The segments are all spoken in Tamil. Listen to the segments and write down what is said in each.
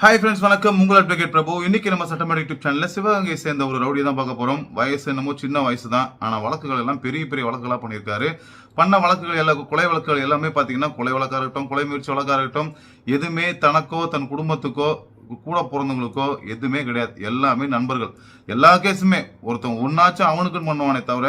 ஹாய் ஃப்ரெண்ட்ஸ் வணக்கம். உங்கள் அட்வொகேட் பிரபு. இன்னைக்கு நம்ம சட்டமன்ற யூடியூப் சேனல்ல சிவகங்கை சேர்ந்த ஒரு ரவுடி தான் பார்க்க போறோம். வயசு என்னமோ சின்ன வயசு தான். ஆனால் வழக்குகள் எல்லாம் பெரிய பெரிய வழக்குகளாக பண்ணியிருக்காரு. பண்ண வழக்குகள் எல்லா கொலை வழக்குகள் எல்லாமே பார்த்தீங்கன்னா கொலை வழக்காக இருக்கட்டும் கொலை முயற்சி வழக்காக இருக்கட்டும் எதுவுமே தனக்கோ தன் குடும்பத்துக்கோ கூட பிறந்தவங்களுக்கோ எதுவுமே கிடையாது. எல்லாமே நண்பர்கள். எல்லா கேஸுமே ஒருத்தன் ஒன்னாச்சும் அவனுக்குன்னு பண்ணுவானே தவிர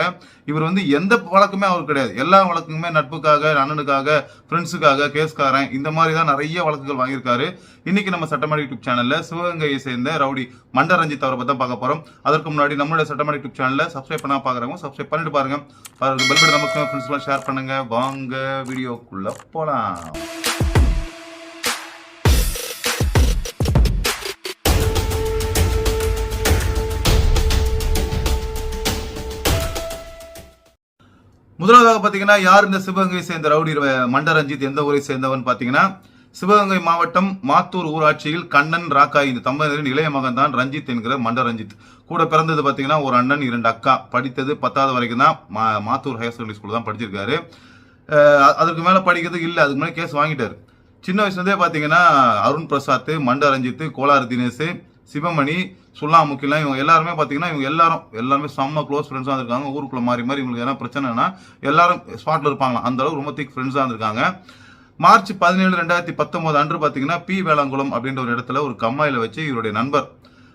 இவர் வந்து எந்த வழக்குமே அவருக்கு கிடையாது. எல்லா வழக்குமே நட்புக்காக அண்ணனுக்காக ஃப்ரெண்ட்ஸுக்காக கேஸ்காரன் இந்த மாதிரி தான் நிறைய வழக்குகள் வாங்கியிருக்காரு. இன்னைக்கு நம்ம சட்டமன்ற யூடியூப் சேனல்ல சிவகங்கையை சேர்ந்த ரவுடி மண்ட ரஞ்சித் அவரை பத்தி தான் பார்க்க போறோம். அதற்கு முன்னாடி நம்மளுடைய சட்டமன்ற யூடியூப் சேனல்ல சப்ஸ்கிரைப் பண்ணா பாக்குறவங்க சப்ஸ்கிரைப் பண்ணிட்டு பாருங்க. பாருங்க பெல் பட்டன் நமக்கு ஃப்ரெண்ட்ஸ் எல்லாம் ஷேர் பண்ணுங்க. வாங்க வீடியோக்குள்ள போலாம். முதலாவதாக பார்த்தீங்கன்னா யார் இந்த சிவகங்கை சேர்ந்த ரவுடி மண்ட ரஞ்சித் எந்த ஊரை சேர்ந்தவன் பார்த்தீங்கன்னா சிவகங்கை மாவட்டம் மாத்தூர் ஊராட்சியில் கண்ணன் ராக்காய் இந்த தம்பதியரின் இளைய மகன் தான் ரஞ்சித் என்கிற மண்ட ரஞ்சித் கூட பிறந்தது பார்த்தீங்கன்னா ஒரு அண்ணன் இரண்டு அக்கா. படித்தது பத்தாவது வரைக்கும் தான் மா- மாத்தூர் ஹையர் செகண்டரி ஸ்கூல் தான் படிச்சிருக்காரு. அஹ் அதற்கு மேலே படிக்கிறதுக்கு இல்லை அதுக்கு மேலே கேஸ் வாங்கிட்டார். சின்ன வயசுலேருந்தே பார்த்தீங்கன்னா அருண் பிரசாத் மண்ட ரஞ்சித் கோலார் தினேஷ் சிவமணி சுல்லாமுக்கிலாம் இவங்க எல்லாருமே பார்த்தீங்கன்னா இவங்க எல்லாரும் எல்லாருமே செம்ம க்ளோஸ் ஃப்ரெண்ட்ஸாக இருக்காங்க ஊருக்குள்ளே மாறி மாறி இவங்களுக்கு எதனா பிரச்சனைனா எல்லாரும் ஸ்பாட்டில் இருப்பாங்களாம். அந்த அளவுக்கு ரொம்ப திக் ஃப்ரெண்ட்ஸாக இருந்திருக்காங்க. மார்ச் பதினேழு ரெண்டாயிரத்தி பத்தொம்போது அன்று பார்த்தீங்கன்னா பி வேளாங்குளம் அப்படின்ற ஒரு இடத்துல ஒரு கம்மாயில் வச்சு இவருடைய நண்பர்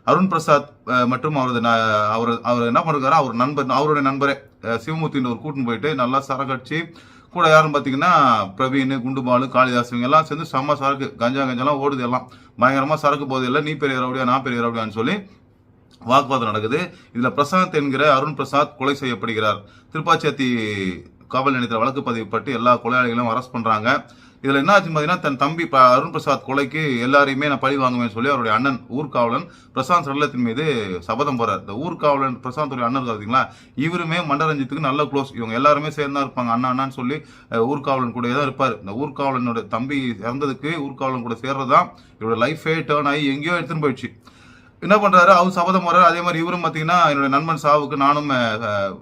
அருண் பிரசாத் மற்றும் அவரது ந- அவர் அவர் என்ன பண்ணுறாரு அவர் நண்பர் அவருடைய நண்பரே சிவமூர்த்தின்னு ஒரு கூட்டின்னு போயிட்டு நல்லா சரகடிச்சு கூட யாரும் பார்த்தீங்கன்னா பிரவீன் குண்டுபாலு காளிதாஸ் இவங்க எல்லாம் சேர்ந்து செம்ம சரக்கு. கஞ்சா கஞ்செல்லாம் ஓடுது எல்லாம். பயங்கரமா சரக்கு போகுது இல்லை நீ பெரிய ரவுடியா நான் பெரிய ரவுடியான்னு சொல்லி வாக்குவாதம் நடக்குது. இதுல பிரசாந்த் என்கிற அருண் பிரசாத் கொலை செய்யப்படுகிறார். திருப்பாச்சேத்தி காவல் நிலையத்தில் வழக்கு பதிவுப்பட்டு எல்லா கொலையாளிகளும் அரெஸ்ட் பண்றாங்க. இதில் என்ன ஆச்சு தன் தம்பி அருண் பிரசாத் கொலைக்கு எல்லாரையுமே நான் பழி வாங்குவேன் சொல்லி அவருடைய அண்ணன் ஊர்காவலன் பிரசாந்த் சடலத்தின் மீது சபதம் போறார். இந்த ஊர்காவலன் பிரசாந்தோடைய அண்ணன் பார்த்தீங்களா இவருமே மண்டரஞ்சித்துக்கு நல்ல க்ளோஸ் இவங்க எல்லாருமே சேர்ந்து தான் இருப்பாங்க. அண்ணா அண்ணான்னு சொல்லி ஊர்காவலன் கூட தான் இருப்பார். இந்த ஊர்காவலனோட தம்பி இறந்ததுக்கு ஊர்காவலன் கூட சேர்றதுதான் இவரோட லைஃபே டேர்ன் ஆகி எங்கேயோ எடுத்துன்னு போயிடுச்சு. என்ன பண்றாரு? அவர் சபதம் வர்றாரு அதே மாதிரி இவரும் பாத்தீங்கன்னா என்னோட நண்பன் சாவுக்கு நானும்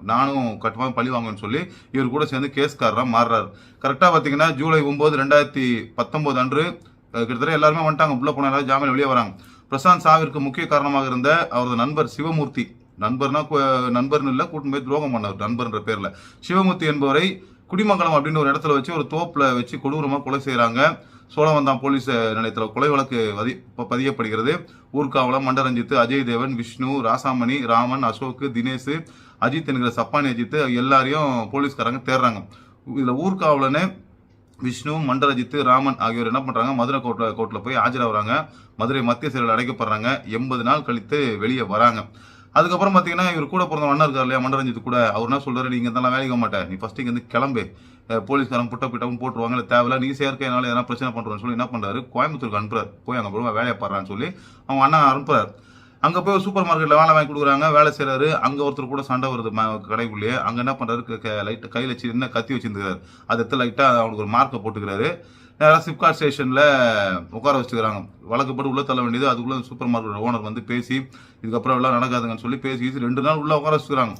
நானும் கட்டுமா பழி வாங்கன்னு சொல்லி இவர் கூட சேர்ந்து கேஸ்காரராக மாறுறாரு. கரெக்டாக பார்த்தீங்கன்னா ஜூலை ஒம்பது ரெண்டாயிரத்தி பத்தொன்பது அன்று கிட்டத்தட்ட எல்லாருமே வந்துட்டாங்க. உள்ள போன எல்லாரும் ஜாமீன் வெளியே வராங்க. பிரசாந்த் சாவிற்கு முக்கிய காரணமாக இருந்த அவரது நண்பர் சிவமூர்த்தி. நண்பர்னா நண்பர்னு இல்லை கூட்டின்னு போய் துரோகம் பண்ணவர் நண்பர்ன்ற பேரில். சிவமூர்த்தி என்பவரை குடிமங்கலம் அப்படின்னு ஒரு இடத்துல வச்சு ஒரு தோப்பில் வச்சு கொடூரமாக கொலை செய்கிறாங்க சோழவந்தான் போலீஸ் நிலையத்தில் கொலை வழக்கு வதி பதியப்படுகிறது. ஊர்காவலம் மண்டரஞ்சித் அஜய் தேவன் விஷ்ணு ராசாமணி ராமன் அசோக் தினேஷ் அஜித் என்கிற சப்பானி அஜித் எல்லாரையும் போலீஸ்காரங்க தேடுறாங்க இதில் ஊர்காவலனு விஷ்ணு மண்டரஜித்து ராமன் ஆகியோர் என்ன பண்ணுறாங்க மதுரை கோர்ட்டில் கோர்ட்டில் போய் ஆஜராகிறாங்க. மதுரை மத்திய சிறையில் அடைக்கப்படுறாங்க. எண்பது நாள் கழித்து வெளியே வராங்க. அதுக்கப்புறம் பார்த்தீங்கன்னா இவர் கூட பிறந்த அண்ணன் இருக்கார் இல்லையா மண்டரஞ்சித் கூட. அவர் என்ன சொல்றாரு நீங்க இதெல்லாம் வேலைக்கு போக மாட்டேன் நீ ஃபர்ஸ்ட் இங்க இருந்து கிளம்பு. அஹ் போலீஸ்காரன் புட்ட பிட்டவும் போட்டுருவாங்க இல்லை தேவையில்ல. நீ செயற்கையினால எதனா பிரச்சனை பண்றோம்னு சொல்லி என்ன பண்றாரு கோயம்புத்தூருக்கு அனுப்புறாரு. போய் அங்கே போய் வேலையை பாடுறான்னு சொல்லி அவங்க அண்ணன் அனுப்புறாரு. அங்க போய் சூப்பர் மார்க்கெட்ல வேலை வாங்கி கொடுக்குறாங்க வேலை செய்கிறாரு அங்க ஒருத்தர் கூட சண்டை வருது கடைக்குள்ளேயே. அங்க என்ன பண்றாரு லைட் கையில வச்சு என்ன கத்தி வச்சிருந்தாரு அதை எடுத்து லைட்டா அவனுக்கு ஒரு மார்க்கை போட்டுக்கிறாரு. நேராக சிப்காட் ஸ்டேஷனில் உட்கார வச்சுக்கிறாங்க. வழக்கப்பட்டு உள்ளே தள்ள வேண்டியது அதுக்குள்ளே சூப்பர் மார்க்கெட் ஓனர் வந்து பேசி இதுக்கப்புறம் எல்லாம் நடக்காதுங்கன்னு சொல்லி பேசி ரெண்டு நாள் உள்ளே உட்கார வச்சுக்கிறாங்க.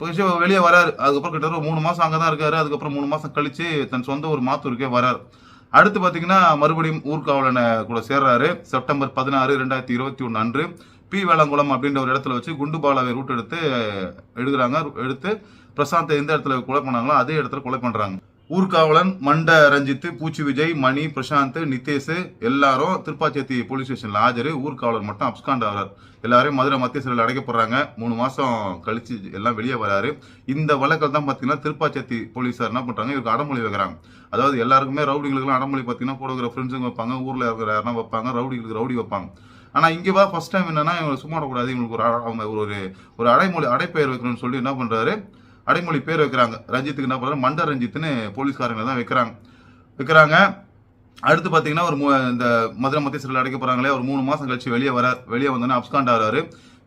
போயிட்டு வெளியே வராரு. அதுக்கப்புறம் கிட்ட மூணு மாதம் அங்கே தான் இருக்காரு. அதுக்கப்புறம் மூணு மாதம் கழிச்சு தன் சொந்த ஒரு மாத்தூருக்கே வராரு. அடுத்து பார்த்தீங்கன்னா மறுபடியும் ஊர்காவலனை கூட சேர்றாரு. செப்டம்பர் பதினாறு ரெண்டாயிரத்தி இருபத்தி ஒன்று அன்று பி வேளாங்குளம் அப்படின்ற ஒரு இடத்துல வச்சு குண்டு பாலாவை ரூட் எடுத்து எடுக்கிறாங்க. எடுத்து பிரசாந்தை எந்த இடத்துல கொலை பண்ணாங்களோ அதே இடத்துல கொலை பண்ணுறாங்க ஊர்காவலன் மண்ட ரஞ்சித் பூச்சி விஜய் மணி பிரசாந்த் நிதேஷ் எல்லாரும் திருப்பாச்சேத்தி போலீஸ் ஸ்டேஷன்ல ஆஜர். ஊர்காவலர் மட்டும் அப்ஸ்காண்ட் ஆகிறார். எல்லாரையும் மதுரை மத்திய சிறையில் அடைக்கப்படுறாங்க. மூணு மாசம் கழிச்சு எல்லாம் வெளியே வராரு. இந்த வழக்கில் தான் பாத்தீங்கன்னா திருப்பாச்சேத்தி போலீஸார் என்ன பண்றாங்க? இவருக்கு அடமொழி வைக்கிறாங்க. அதாவது எல்லாருக்குமே ரவுடிகளுக்குலாம் அடமொழி பார்த்தீங்கன்னா போடுகிற இருக்கிற ஃப்ரெண்ட்ஸுங்க வைப்பாங்க. ஊர்ல இருக்கிற யாரும் வைப்பாங்க. ரவுடிகளுக்கு ரவுடி வைப்பாங்க. ஆனா இங்க வா ஃபர்ஸ்ட் டைம் என்னன்னா இவங்க சும்மா விடக்கூடாது. இவங்களுக்கு ஒரு அவங்க ஒரு ஒரு அடைமொழி அடைப்பெயர் வைக்கணும்னு சொல்லி என்ன பண்றாரு? அடைமொழி பேர் வைக்கிறாங்க. ரஞ்சித்துக்கு என்ன பண்ணுறாங்க மண்ட ரஞ்சித்துன்னு போலீஸ்காரங்க தான் வைக்கிறாங்க. வைக்கிறாங்க. அடுத்து பார்த்தீங்கன்னா ஒரு இந்த மதுரை மத்திய சிறையில் அடைக்க போறாங்களே ஒரு மூணு மாதம் கழிச்சு வெளியே வர வெளியே வந்தோன்னே அப்ஸ்காண்ட் ஆகிறாரு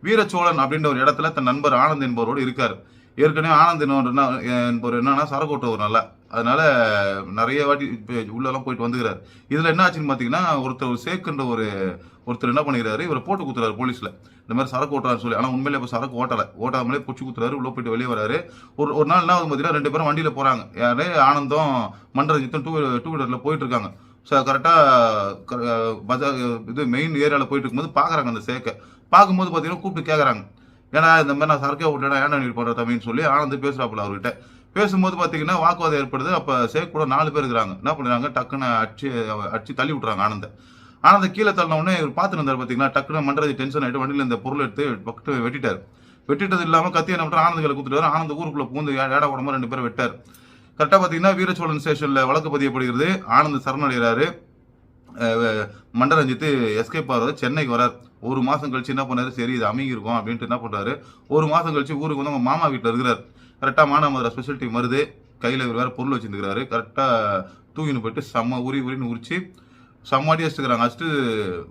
வீரச்சோழன் அப்படின்ற ஒரு இடத்துல தன் நண்பர் ஆனந்த் என்பவரோடு இருக்கார். ஏற்கனவே ஆனந்த் என்பவர் என்ன- என்பவர் என்னன்னா சரக்கோட்டவர் நல்லா அதனால நிறைய வாட்டி இப்போ உள்ளெல்லாம் போயிட்டு வந்துக்கிறார். இதில் என்ன ஆச்சுன்னு பார்த்தீங்கன்னா ஒருத்தர் ஒரு சேக்குன்ற ஒரு ஒருத்தர் என்ன பண்ணிக்கிறாரு இவரை போட்டு குத்துறாரு போலீஸில். இந்த மாதிரி சரக்கு ஓட்டுறாரு சொல்லி. ஆனால் உண்மையிலே இப்போ சரக்கு ஓட்டலை. ஓட்டாமலே பிடிச்சி குத்துறாரு உள்ளே போயிட்டு வெளியே வராரு. ஒரு ஒரு நாள் என்ன ஆகுது பார்த்தீங்கன்னா ரெண்டு பேரும் வண்டியில் போகிறாங்க யாரு? ஆனந்தம் மண்டரஞ்சித்தும் டூ டூ வீலரில் போயிட்டு இருக்காங்க. ஸோ கரெக்டாக பஜார் இது மெயின் ஏரியாவில் போயிட்டு இருக்கும்போது பார்க்குறாங்க அந்த சேக்கை. பார்க்கும்போது பார்த்தீங்கன்னா கூப்பிட்டு கேட்குறாங்க ஏன்னா இந்த மாதிரி நான் சரக்கே விட்டேன் ஏன்னா நீ போடுற தம்பின்னு சொல்லி ஆனந்து பேசுகிறாப்புல அவர்கிட்ட. பேசும்போது பார்த்தீங்கன்னா வாக்குவாதம் ஏற்படுது. அப்போ சேக் கூட நாலு பேர் இருக்கிறாங்க. என்ன பண்ணுறாங்க டக்குன்னு அடிச்சு அடிச்சு தள்ளி விட்றாங்க ஆனந்த. ஆனந்த கீழே தள்ளின இவர் பார்த்துட்டு இருந்தார் பார்த்தீங்களா டக்குன்னு மண்டரதி டென்ஷன் ஆகிட்டு வண்டியில் இந்த பொருள் எடுத்து பக்கத்து வெட்டிட்டார். வெட்டிட்டது இல்லாமல் கத்தி என்ன பண்ணுறாரு ஆனந்தங்களை கொடுத்துட்டு கொடுத்துட்டாரு ஆனந்த ஊருக்குள்ள பூந்து ஏடா உடம்பு ரெண்டு பேரும் வெட்டார். கரெக்டாக பார்த்தீங்கன்னா வீரச்சோழன் ஸ்டேஷனில் வழக்கு பதியப்படுகிறது. ஆனந்த் சரணடைகிறாரு. மண்டரஞ்சித்து எஸ்கேப் ஆகிறது சென்னைக்கு வரார். ஒரு மாதம் கழிச்சு என்ன பண்ணார்? சரி இது அமைங்கிருக்கும் அப்படின்ட்டு என்ன பண்ணுறாரு ஒரு மாதம் கழிச்சு ஊருக்கு வந்து அவங்க மாமா வீட்டில் இருக்கிறார். கரெக்டாக மானாமதுரை ஸ்பெஷல் டீம் வருது. கையில் இவர் வேற பொருள் வச்சுருக்கிறாரு கரெக்டாக தூக்கின்னு போயிட்டு செம்ம உரி உரின்னு உரிச்சு செம்மாடி வச்சுக்கிறாங்க அடிச்சுட்டு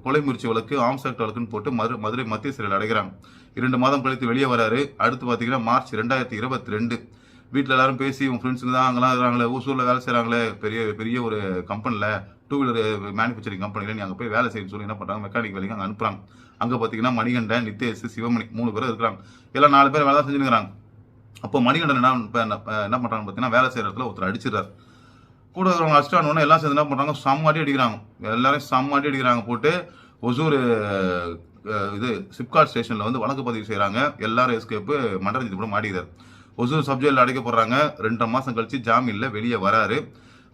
கொலை முயற்சி வழக்கு ஆம்ஸ் ஆக்ட் வழக்குன்னு போட்டு மது மதுரை மத்திய சிறையில் அடைகிறாங்க. இரண்டு மாதம் கழித்து வெளியே வராரு. அடுத்து பார்த்தீங்கன்னா மார்ச் ரெண்டாயிரத்தி இருபத்தி ரெண்டு. வீட்டில் எல்லாரும் பேசி உன் ஃப்ரெண்ட்ஸுங்க தான் அங்கெல்லாம் இருக்கிறாங்களே ஊசூரில் வேலை செய்கிறாங்களே பெரிய பெரிய ஒரு கம்பெனியில் டூ வீலர் மேனுஃபேக்சரிங் கம்பெனியில் நீ அங்கே போய் வேலை செய்யணும்னு சொல்லி என்ன பண்ணுறாங்க மெக்கானிக் வேலைக்கு அங்கே அனுப்புறாங்க. அங்கே பார்த்தீங்கன்னா மணிகண்டன் நித்தேஷ் சிவமணி மூணு பேர் இருக்கிறாங்க. எல்லாம் நாலு பேர் வேலை தான் செஞ்சுருக்கிறாங்க அப்போ மணிகண்டன் என்ன என்ன பண்ணுறாங்க பார்த்தீங்கன்னா வேலை செய்கிற இடத்துல ஒருத்தர் அடிச்சிடுறாரு. கூட இருக்கிறவங்க அடிச்சிட்டானோன்னு எல்லாம் சேர்ந்து என்ன பண்ணுறாங்க சம்மாட்டி அடிக்கிறாங்க. எல்லாரும் சம்மாட்டி அடிக்கிறாங்க போட்டு ஒசூர் இது சிப்காட் ஸ்டேஷனில் வந்து வழக்கு பதிவு செய்கிறாங்க எல்லாரும் எஸ்கேப்பு மண்டரஞ்சித்து கூட மாட்டிக்கிறார். ஒசூர் சப்ஜெக்டில் அடைக்கப்படுறாங்க. ரெண்டரை மாதம் கழித்து ஜாமீனில் வெளியே வராரு.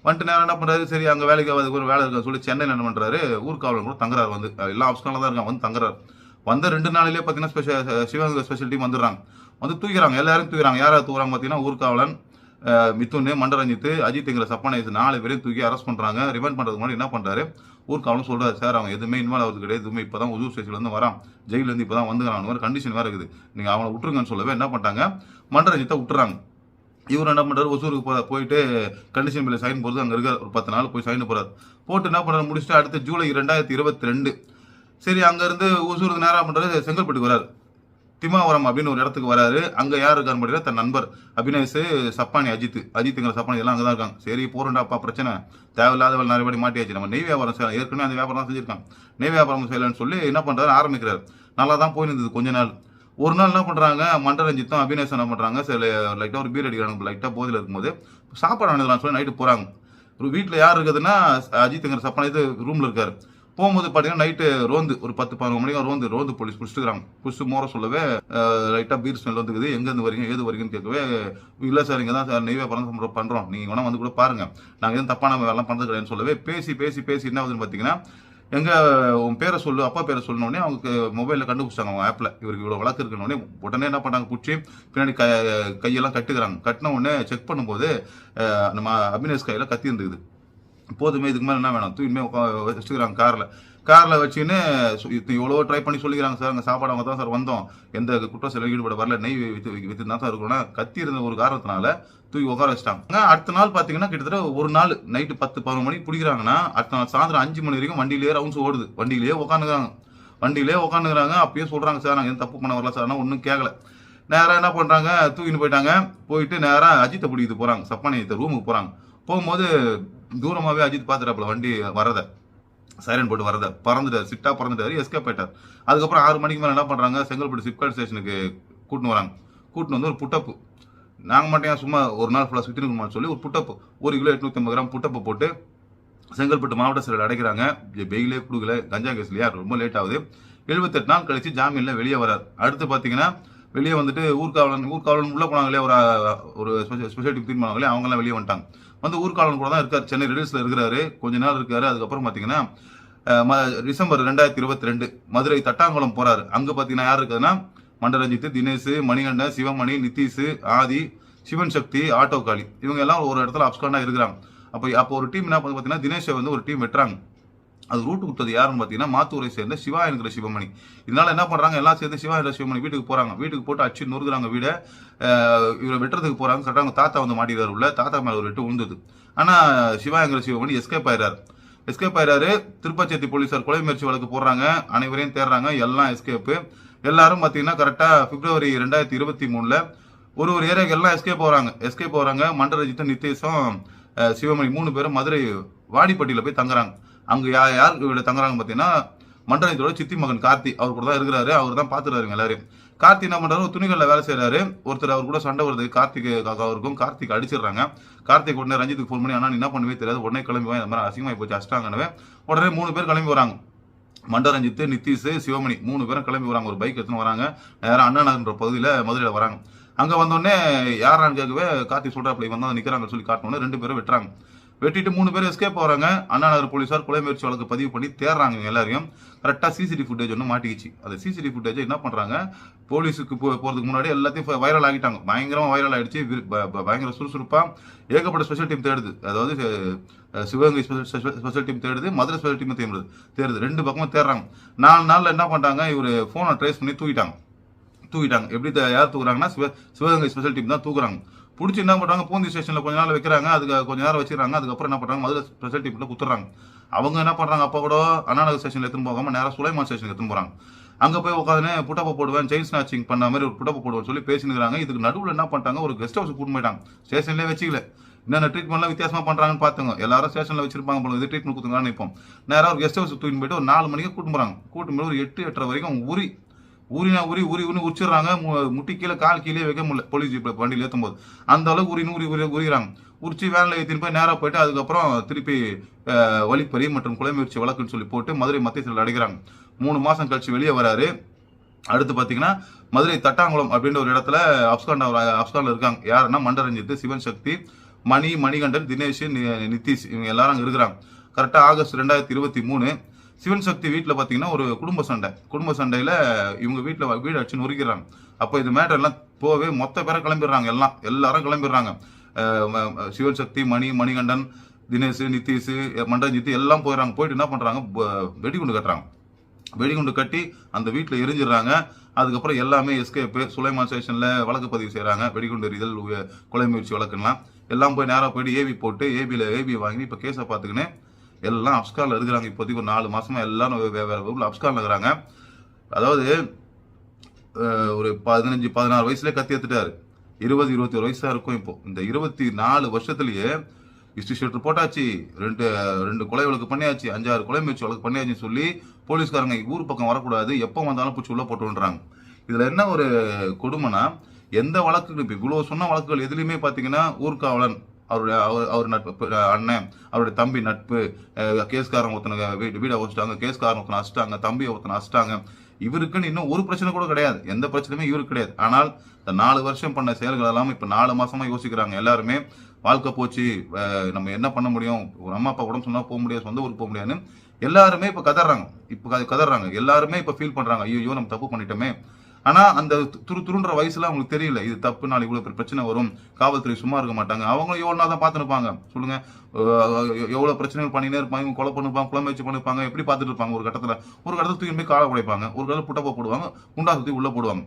வந்துட்டு நேரம் என்ன பண்ணுறாரு சரி அங்கே வேலைக்கு அதுக்கு ஒரு வேலை இருக்குன்னு சொல்லி சென்னையில் என்ன பண்ணுறாரு ஊர்காவலன் கூட தங்குறாரு வந்து. எல்லா ஆப்ஷனில் தான் இருக்காங்க. வந்து தங்குறாரு. வந்த ரெண்டு நாளிலே பார்த்தீங்கன்னா ஸ்பெஷல் சிவகங்கை ஸ்பெஷல் டீம் வந்துடுறாங்க. வந்து தூக்கிறாங்க. எல்லாரும் தூக்கிறாங்க. யாராவது தூக்குறாங்க பார்த்தீங்கன்னா ஊர்காவலன் அஹ், மிதுன் மண்டரஞ்சித்து அஜித்ங்கிற சப்பானேஸ் நாலு பேரையும் தூக்கி அரெஸ்ட் பண்ணுறாங்க ரிமைண்ட் பண்ணுறதுக்கு முன்னாடி என்ன பண்ணுறாரு ஊர்காவலன் சொல்கிறார் சார் அவன் எதுவுமே இன்வால்வ் ஆகுது கிடையாது. எதுவுமே இப்போ தான் உதூர் ஸ்டேஷன்லேருந்து வரான். ஜெயிலேருந்து இப்போ தான் வந்துக்கிறான். அந்த மாதிரி கண்டிஷன் வேறு இருக்குது. நீங்கள் அவனை விட்டுருங்கன்னு சொல்லவே என்ன பண்ணிட்டாங்க? மண்டரஞ்சித்தை விட்டுறாங்க. இவர் என்ன பண்ணுறாரு ஒசூருக்கு போ போயிட்டு கண்டிஷன் பில்ல சைன் போடுறது அங்கே இருக்கார். ஒரு பத்து நாள் போய் சைன் போகிறார் போட்டு என்ன பண்ணுறாரு முடிச்சுட்டு அடுத்து ஜூலை ரெண்டாயிரத்தி இருபத்தி ரெண்டு. சரி அங்கேருந்து ஒசூருக்கு நேராக பண்ணுறது செங்கல்பட்டுக்கு வராரு. திமாவரம் அப்படின்னு ஒரு இடத்துக்கு வராரு. அங்கே யார் இருக்காருன்னு பார்த்தீங்கன்னா தன் நண்பர். அபினேஷ் சப்பானி அஜித். அஜித்துங்கிற சப்பானி எல்லாம் அங்கதான் இருக்காங்க. சரி போகிறோண்டாப்பா பிரச்சனை. தேவையில்லாத நிறைய பேர் மாட்டியாச்சு. நம்ம நெய் வியாபாரம் செய்யலாம். ஏற்கனவே அந்த வியாபாரம் செஞ்சிருக்காங்க. நெய் வியாபாரம் செய்யலாம்னு சொல்லி என்ன பண்ணுறாரு ஆரம்பிக்கிறார். நல்லா தான் போயிருந்தது கொஞ்ச நாள். ஒரு நாள் என்ன பண்றாங்க? மண்டரஞ்சித்தம் அபிநேசம் என்ன பண்றாங்க? சில லைட்டா ஒரு பீர் அடிக்கிறாங்க லைட்டா போதில் இருக்கும்போது சாப்பாடு அனுதலாம் சொல்லி நைட்டு போறாங்க. ஒரு வீட்டில் யார் இருக்குதுன்னா அஜித்துங்கிற சப்பான இது ரூம்ல இருக்காரு. போகும்போது பார்த்தீங்கன்னா நைட்டு ரோந்து ஒரு பத்து பதினொரு மணிக்கு ரோந்து ரோந்து போலீஸ் பிடிச்சிட்டுக்கிறாங்க. பிடிச்சி மோர சொல்லவே லைட்டாக பீர் ஸ்மெல் வந்துக்குது. எங்கேருந்து வரீங்க ஏது வரீங்கன்னு கேட்கவே இல்லை சார் இங்கே தான் சார் நெய்வே வியாபாரம் பண்ணுறோம் நீங்கள் வேணால் வந்து கூட பாருங்கள் நாங்கள் எதுவும் தப்பான வேலைலாம் பண்ணுறது கிடையாதுன்னு சொல்லவே பேசி பேசி பேசி என்ன ஆகுதுன்னு பார்த்தீங்கன்னா எங்க உன் பேரை சொல்லு அப்பா பேரை சொன்னோடனே அவங்க மொபைலில் கண்டுபிடிச்சாங்க அவங்க ஆப்பில் இவருக்கு இவ்வளோ வழக்கு இருக்கணும்னே உடனே என்ன பண்ணாங்க பிடிச்சி பின்னாடி க கையெல்லாம் கட்டுக்கிறாங்க கட்டின உடனே செக் பண்ணும்போது நம்ம அபினேஷ் கையில் கத்தி இருந்துக்குது. போதுமே இதுக்கு மேலே என்ன வேணும். தூக்கிமே வச்சுக்கிறாங்க காரில் காரில் வச்சுன்னு இவ்வளோ ட்ரை பண்ணி சொல்லிக்கிறாங்க சார். அங்கே சாப்பாடு அவங்க தான் சார் வந்தோம். எந்த குற்ற செலவு ஈடுபட வரல. நெய் வித்து வித்து தான் சார் இருக்கணும்னா கத்தி இருந்த ஒரு காரணத்தினால தூக்கி உட்கார வச்சிட்டாங்க. அடுத்த நாள் பார்த்தீங்கன்னா கிட்டத்தட்ட ஒரு நாள் நைட்டு பத்து பதினொரு மணிக்கு பிடிக்கிறாங்கன்னா அடுத்த நாள் சாயந்தரம் அஞ்சு மணி வரைக்கும் வண்டியிலேயே ரவுண்ட்ஸ் ஓடுது. வண்டியிலேயே உட்காந்துக்கிறாங்க வண்டியிலேயே உட்காந்துக்கிறாங்க அப்பயே சொல்கிறாங்க சார் நாங்கள் எதுவும் தப்பு பண்ண வரல சார். ஆனால் ஒன்றும் கேட்கல நேராக என்ன பண்ணுறாங்க தூக்கின்னு போயிட்டாங்க. போயிட்டு நேராக அஜித்தை பிடிக்கிட்டு போகிறாங்க சப்பானி ரூமுக்கு போகிறாங்க போகும்போது தூரமாகவே அஜித் பார்த்துட்டாப்புல வண்டி வரதை சைரன் போட்டு வரத பறந்துட்டார். சிட்டா பறந்துட்டார். எஸ்கேப் ஆயிட்டார். அதுக்கப்புறம் ஆறு மணிக்கு மேலே என்ன பண்ணுறாங்க செங்கல்பட்டு சிப்காட் ஸ்டேஷனுக்கு கூட்டின்னு வராங்க. கூட்டின்னு வந்து ஒரு புட்டப்பு. நாங்கள் மட்டும் ஏன் சும்மா ஒரு நாள் ஃபுல்லாக சுற்றி இருக்கணும்னு சொல்லி ஒரு புட்டப்பு. ஒரு கிலோ எட்நூற்றி ஐம்பது கிராம் புட்டப்பு போட்டு செங்கல்பட்டு மாவட்ட சிறையில் அடைக்கிறாங்க. பெயிலே கொடுக்கல. கஞ்சா கேஸ்லையா ரொம்ப லேட் ஆகுது. எழுபத்தெட்டு நாள் கழிச்சு ஜாமீனில் வெளியே வரார் அடுத்து பார்த்தீங்கன்னா வெளியே வந்துட்டு ஊர்காவலன் ஊர்காவலன் உள்ளே போனாங்களே ஒரு ஒரு ஸ்பெஷல் டீம் போனாங்களே அவங்களாம் அவங்கெல்லாம் வெளியே வந்துட்டாங்க. வந்து ஊர்காலன் கூட தான் இருக்கார். சென்னை ரெடில்ஸ்ல இருக்கிறாரு. கொஞ்ச நாள் இருக்காரு. அதுக்கப்புறம் பார்த்தீங்கன்னா ம- டிசம்பர் ரெண்டாயிரத்தி இருபத்தி ரெண்டு மதுரை தட்டாங்குளம் போறாரு. அங்க பார்த்தீங்கன்னா யார் இருக்குதுன்னா மண்டரஞ்சித் தினேஷ் மணிகண்டன் சிவமணி நிதிஷ் ஆதி சிவன் சக்தி ஆட்டோ காளி இவங்க எல்லாம் ஒரு இடத்துல அப்ஸ்காண்டா இருக்கிறாங்க. அப்போ அப்போ ஒரு டீம் என்ன பண்ணுது பார்த்தீங்கன்னா தினேஷை வந்து ஒரு டீம் வெட்டுறாங்க. அது ரூட் கொடுத்தது யாருன்னு பார்த்தீங்கன்னா மாத்தூரை சேர்ந்த சிவா என்கிற சிவமணி. இதனால என்ன பண்ணுறாங்க எல்லாம் சேர்ந்து சிவா என்கிற சிவமணி வீட்டுக்கு போகிறாங்க வீட்டுக்கு போட்டு அச்சு நொறுக்குறாங்க வீடை. இவரை வெட்டுறதுக்கு போகிறாங்க கரெக்டாக அவங்க தாத்தா வந்து மாட்டிடுறாரு உள்ள. தாத்தா மேலே ஒரு வெட்டு உழுந்தது. ஆனால் சிவா என்கிற சிவமணி எஸ்கேப் ஆயிடுறாரு எஸ்கேப் ஆயிடுறாரு திருப்பச்சேத்தி போலீசார் கொலை முயற்சி வழக்கு போடுறாங்க. அனைவரையும் தேடுறாங்க. எல்லாம் எஸ்கேப்பு எல்லாரும் பார்த்தீங்கன்னா கரெக்டாக பிப்ரவரி ரெண்டாயிரத்தி இருபத்தி மூணில் ஒரு ஒரு ஏரியாக்கு எல்லாம் எஸ்கேப் போகிறாங்க எஸ்கேப் போகிறாங்க மண்டரஜித்தும் நித்தேஷும் சிவமணி மூணு பேரும் மதுரை வாடிப்பட்டியில் போய் தங்குறாங்க. அங்கே யார் யார் இவ்வளோ தங்குறாங்க பார்த்தீங்கன்னா மண்டலத்தோட சித்தி மகன் கார்த்தி. அவர் கூட தான் இருக்கிறாரு. அவர் தான் பாத்துறாருங்க எல்லாரும் கார்த்தி என்ன பண்ணுறாரு ஒரு வேலை செய்கிறாரு ஒருத்தர் அவர் கூட சண்டை வருது. கார்த்திக் அவருக்கும் கார்த்திக் அடிச்சிடுறாங்க. கார்த்திக் உடனே ரஞ்சித்துக்கு ஃபோன் பண்ணி ஆனால் நீ என்ன பண்ணுவே தெரியாது. உடனே கிளம்பி இந்த மாதிரி அசிங்கமாக போச்சு. அஷ்டாங்கனவே உடனே மூணு பேர் கிளம்பி வராங்க. மண்டரஞ்சித் நிதிஷ் சிவமணி மூணு பேரும் கிளம்பி வராங்க. ஒரு பைக் எடுத்துன்னு வராங்க. நேரம் அண்ணா நகர்ன்ற பகுதியில் மதுரையில் வராங்க. அங்கே வந்தோடனே யாரான்னு கேட்கவே கார்த்திக் சொல்றாப்ல வந்தா நிற்கிறாங்கன்னு சொல்லி காட்டினோடனே ரெண்டு பேரும் வெட்டுறாங்க. வெட்டிட்டு மூணு பேர் எஸ்கேப் போறாங்க அண்ணா நகர் போலீசார் கொலை முயற்சி வழக்கு பதிவு பண்ணி தேடுறாங்க எல்லாரையும். கரெக்டாக சிசிடிவி ஃபுட்டேஜ் ஒன்று மாட்டிக்கிச்சு. அந்த சிசிடிவி ஃபுட்டேஜ் என்ன பண்றாங்க? போலீஸுக்கு போ போறதுக்கு முன்னாடி எல்லாத்தையும் வைரல் ஆகிட்டாங்க. பயங்கரமாக வைரல் ஆயிடுச்சு. பயங்கர சுறுசுறுப்பா. ஏகப்பட்ட ஸ்பெஷல் டீம் தேடுது. அதாவது சிவகங்கை ஸ்பெஷல் டீம் தேடுது. மதுரை ஸ்பெஷல் டீம் தேடுது. தேடுது. ரெண்டு பக்கமும் தேடுறாங்க நாலு நாளில் என்ன பண்ணிட்டாங்க? இவர் ஃபோனை ட்ரேஸ் பண்ணி தூக்கிட்டாங்க. தூக்கிட்டாங்க. எப்படி யார் தூக்குறாங்கன்னா? சிவ சிவகங்கை ஸ்பெஷல் டீம் தான் தூக்குறாங்க. பிடிச்சி என்ன பண்ணுறாங்க பூந்தி ஸ்டேஷனில் கொஞ்ச நாள் வைக்கிறாங்க அதுக்கு கொஞ்ச நேரம் வச்சுக்கிறாங்க அதுக்கப்புறம் என்ன பண்ணுறாங்க மதுரை ஸ்பெஷல் டீம்ல குத்துறாங்க. அவங்க என்ன பண்ணுறாங்க அப்போ கூட அண்ணாநகர் ஸ்டேஷனில் எடுத்துன்னு போகாமல் நேராக சுலைமான் ஸ்டேஷனுக்கு எடுத்துன்னு போகிறாங்க அங்கே போய் உட்காந்து புட்டப்ப போடுவேன் செயின் ஸ்நாச்சிங் பண்ண மாதிரி ஒரு புட்டப்ப போடுவேன் சொல்லி பேசினுக்கிறாங்க. இதுக்கு நடுவில் என்ன பண்ணிட்டாங்க ஒரு கெஸ்ட் ஹவுஸ் கூட்டு போயிட்டாங்க. ஸ்டேஷன்லேயே வச்சுக்கல. என்னென்ன ட்ரீட்மெண்ட்லாம் வித்தியாசமாக பண்ணுறாங்கன்னு பார்த்துங்க எல்லாரும் ஸ்டேஷனில் வச்சிருப்பாங்க போல இது ட்ரீட்மெண்ட் கொடுத்துங்கன்னு நினைப்போம். நேராக ஒரு கெஸ்ட் ஹவுஸ் தூக்கிட்டு போயிட்டு ஒரு நாலு மணிக்கு கூட்டு போகிறாங்க கூட்டும் போய் ஒரு எட்டு எட்டரை வரைக்கும் அவங்க உரி ஊறினா உரி உரி உரி உரிச்சிடுறாங்க. மு- முட்டி கீழே கால் கீழே வைக்க முடியல. போலீஸ் ஜீப்பில் வண்டியில் ஏற்றும் போது அந்த அளவுக்கு உரி உரி உரி உரிகிறாங்க உரிச்சு வேனில் ஏற்றின்னு போய் நேராக போயிட்டு அதுக்கப்புறம் திருப்பி வழிப்பறி மற்றும் கொலை முயற்சி வழக்குன்னு சொல்லி போட்டு மதுரை மத்திய சிறையில் அடைக்கிறாங்க மூணு மாதம் கழிச்சு வெளியே வராரு. அடுத்து பார்த்தீங்கன்னா மதுரை தட்டாங்குளம் அப்படின்ற ஒரு இடத்துல அப்ஸ்காண்ட் அப்ஸ்காண்ட்ல இருக்காங்க. யாருன்னா மண்டரஞ்சித் சிவன் சக்தி மணி மணிகண்டன் தினேஷ் நி- நிதிஷ் இவங்க எல்லாரும் இருக்கிறாங்க. கரெக்டாக ஆகஸ்ட் ரெண்டாயிரத்தி இருபத்தி மூணு சிவன் சக்தி வீட்டில் பார்த்தீங்கன்னா ஒரு குடும்ப சண்டை. குடும்ப சண்டையில் இவங்க வீட்டில் வீடு வச்சு நொறுக்கிறாங்க அப்போ இது மேட்டர் எல்லாம் போவே மொத்த பேரை கிளம்பிடுறாங்க எல்லாம். எல்லாரும் கிளம்பிடுறாங்க. சிவன் சக்தி மணி மணிகண்டன் தினேஷ் நிதிஷ் மண்டஞ்சித்து எல்லாம் போயிடுறாங்க. போயிட்டு என்ன பண்ணுறாங்க வெடிகுண்டு கட்டுறாங்க. வெடிகுண்டு கட்டி அந்த வீட்டில் எரிஞ்சிடுறாங்க. அதுக்கப்புறம் எல்லாமே எஸ்கேப்பு சுலைமான் ஸ்டேஷனில் வழக்கு பதிவு செய்கிறாங்க வெடிகுண்டு எறிதல் கொலை முயற்சி வழக்குலாம் எல்லாம் போய் நேராக போயிட்டு ஏபி போட்டு ஏபியில் ஏபி வாங்கி இப்போ கேஸை பார்த்துக்கின்னு எல்லாம் அப்ஸ்காலில் இருக்கிறாங்க. இப்போதைக்கு ஒரு நாலு மாதமாக எல்லாரும் வேறு ஊரில் அப்ஸ்காலில் இருக்கிறாங்க. அதாவது ஒரு பதினஞ்சு பதினாறு வயசுலேயே கத்தி எடுத்துட்டாரு. இருபது இருபத்தி ஒரு வயசாக இருக்கும் இப்போ. இந்த இருபத்தி நாலு வருஷத்துலேயே ஹிஸ்டரி ஷீட்டர் போட்டாச்சு. ரெண்டு ரெண்டு கொலை வழக்கு பண்ணியாச்சு. அஞ்சாறு கொலை முயற்சி வழக்கு பண்ணியாச்சுன்னு சொல்லி போலீஸ்காரங்க ஊர் பக்கம் வரக்கூடாது. எப்போ வந்தாலும் பிடிச்சி உள்ள போட்டுன்றாங்க. இதில் என்ன ஒரு கொடுமைனா எந்த வழக்கு இப்போ இவ்வளோ சொன்ன வழக்குகள் எதுலேயுமே பார்த்தீங்கன்னா ஊர்காவலன் அவருடைய அவர் அவர் நட்பு அண்ணன் அவருடைய தம்பி நட்பு கேஸ்காரன் ஒருத்தனுங்க வீடு வீடை வச்சுட்டாங்க கேஸ்காரன் ஒருத்தனை அசிட்டாங்க தம்பி ஒருத்தனை அசிட்டாங்க இவருக்குன்னு இன்னும் ஒரு பிரச்சனை கூட கிடையாது. எந்த பிரச்சனையுமே இவருக்கு கிடையாது. ஆனால் இந்த நாலு வருஷம் பண்ண செயல்கள் எல்லாம் இப்போ நாலு மாசமா யோசிக்கிறாங்க. எல்லாருமே வாழ்க்கை போச்சு நம்ம என்ன பண்ண முடியும்? ஒரு அம்மா அப்பா உடம்பு சொன்னா போக முடியாது சொந்த ஊருக்கு போக முடியாதுன்னு எல்லாருமே இப்ப கதறாங்க. இப்ப கதறாங்க. எல்லாருமே இப்ப ஃபீல் பண்றாங்க. ஐயோ நம்ம தப்பு பண்ணிட்டோமே. ஆனால் அந்த துரு துருன்ற வயசுல அவங்களுக்கு தெரியல இது தப்பு நாளைக்கு இவ்வளோ பெரிய பிரச்சனை வரும் காவல்துறை சும்மா இருக்க மாட்டாங்க. அவங்களும் எவ்வளோ நாள் தான் பார்த்துருப்பாங்க. இருப்பாங்க சொல்லுங்க எவ்வளோ பிரச்சனைகள் பண்ணினே இருப்பாங்க இவங்க கொலை பண்ணிருப்பாங்க குழம்பு வச்சு பண்ணிருப்பாங்க எப்படி பார்த்துட்டு இருப்பாங்க ஒரு கட்டத்தில். ஒரு கட்டத்தில் தூக்கி போய் காலை உடைப்பாங்க ஒரு கட்டத்தில் புட்டப்போ போடுவாங்க குண்டா சுற்றி உள்ளே போடுவாங்க.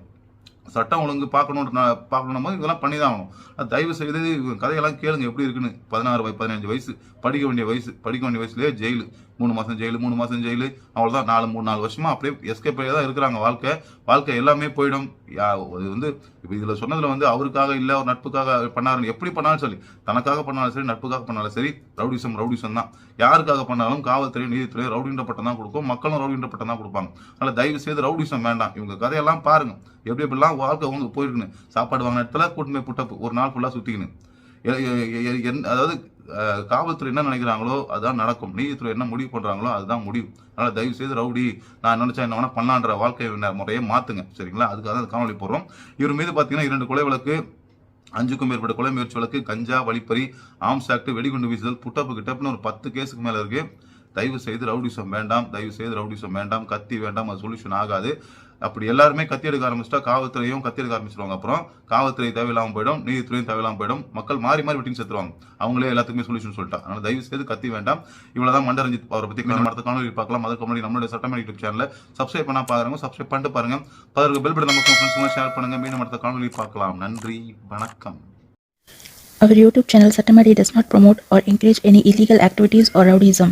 சட்டம் ஒழுங்கு பார்க்கணும் பார்க்கணும் போது இதெல்லாம் பண்ணி தான் ஆகணும் தயவு செய்து கதையெல்லாம் கேளுங்க எப்படி இருக்குன்னு. பதினாறு பதினஞ்சு வயசு படிக்க வேண்டிய வயசு படிக்க வேண்டிய வயசுலேயே ஜெயிலு. மூணு மாதம் ஜெயிலு மூணு மாதம் ஜெயிலு அவ்வளோதான் நாலு மூணு நாலு வருஷமாக அப்படியே எஸ்கேப் ஆகி தான் இருக்கிறாங்க. வாழ்க்கை வாழ்க்கை எல்லாமே போயிடும். யா- இது வந்து இப்போ இதில் சொன்னதில் வந்து அவருக்காக இல்லை ஒரு நட்புக்காக பண்ணாரு எப்படி பண்ணாலும் சரி தனக்காக பண்ணாலும் சரி நட்புக்காக பண்ணாலும் சரி ரவுடிசம் ரவுடிசம் தான். யாருக்காக பண்ணாலும் காவல்துறை நீதித்துறை ரவுடின்ற பட்டம் தான் கொடுக்கும். மக்களும் ரவுடின்ற பட்டம் தான் கொடுப்பாங்க. அதனால் தயவு செய்து ரவுடிசம் வேண்டாம். இவங்க கதையெல்லாம் பாருங்கள் எப்படி எப்படிலாம் வாழ்க்கை அவங்க போயிருக்குன்னு. சாப்பாடு வாங்கின இடத்துல கூட்டு புட்டப்பு. ஒரு நாள் ஃபுல்லாக சுற்றிக்கணும் என்- அதாவது காவல்துறை என்ன நினைக்கிறாங்களோ அதுதான் நடக்கும். நீதித்துறை என்ன முடிவு பண்ணுறாங்களோ அதுதான் முடிவு. அதனால் தயவு செய்து ரவுடி நான் நினச்சா என்ன வேணா பண்ணலான்ற வாழ்க்கை ந- முறையை மாற்றுங்க சரிங்களா? அதுக்காக தான் காணொலி போடுறோம். இவர் மீது பார்த்தீங்கன்னா இரண்டு கொலை வழக்கு அஞ்சுக்கும் மேற்பட்ட கொலை முயற்சி வழக்கு கஞ்சா வழிப்பறி ஆம்ஸ் ஆக்ட் வெடிகுண்டு வீசுதல் புட்டப்பு கிட்டப்புன்னு ஒரு பத்து கேஸுக்கு மேலே இருக்குது தயவு செய்து ரவுடிசம் வேண்டாம் தயவு செய்து ரவுடிசம் வேண்டாம் கத்தி வேண்டாம் அது சொல்யூஷன் ஆகாது. அப்படி எல்லாருமே கத்தி எடுக்க ஆரம்பிச்சிட்டா காவல்துறையும் கத்தி எடுக்க ஆரம்பிச்சிருவாங்க. அப்புறம் காவல்துறை தேவையில்லாமல் போயிடும் நீதித்துறையும் தேவையில்லாமல் போயிடும். மக்கள் மாறி மாறி விட்டிங் செத்துருவாங்க. அவங்களே எல்லாத்துக்குமே சொல்யூஷன் சொல்லிட்டா. அதனால தயவு செய்து கத்தி வேண்டாம். இவ்வளவுதான் மண்டரஞ்சித் அவரை பத்தி நம்ம அடுத்த காணொலி பார்க்கலாம். அதுக்கு முன்னாடி நம்மளுடைய சட்டமன்ற யூடியூப் சேனலை சப்ஸ்கிரைப் பண்ணா பாருங்க சப்ஸ்கிரைப் பண்ணிட்டு பாருங்க. அதற்கு பெல் பட்டன் நமக்கு ஃப்ரெண்ட்ஸ் ஷேர் பண்ணுங்க. மீண்டும் அடுத்த காணொலி பார்க்கலாம். நன்றி வணக்கம். Our YouTube channel Satamari does not promote or encourage any illegal activities or rowdyism.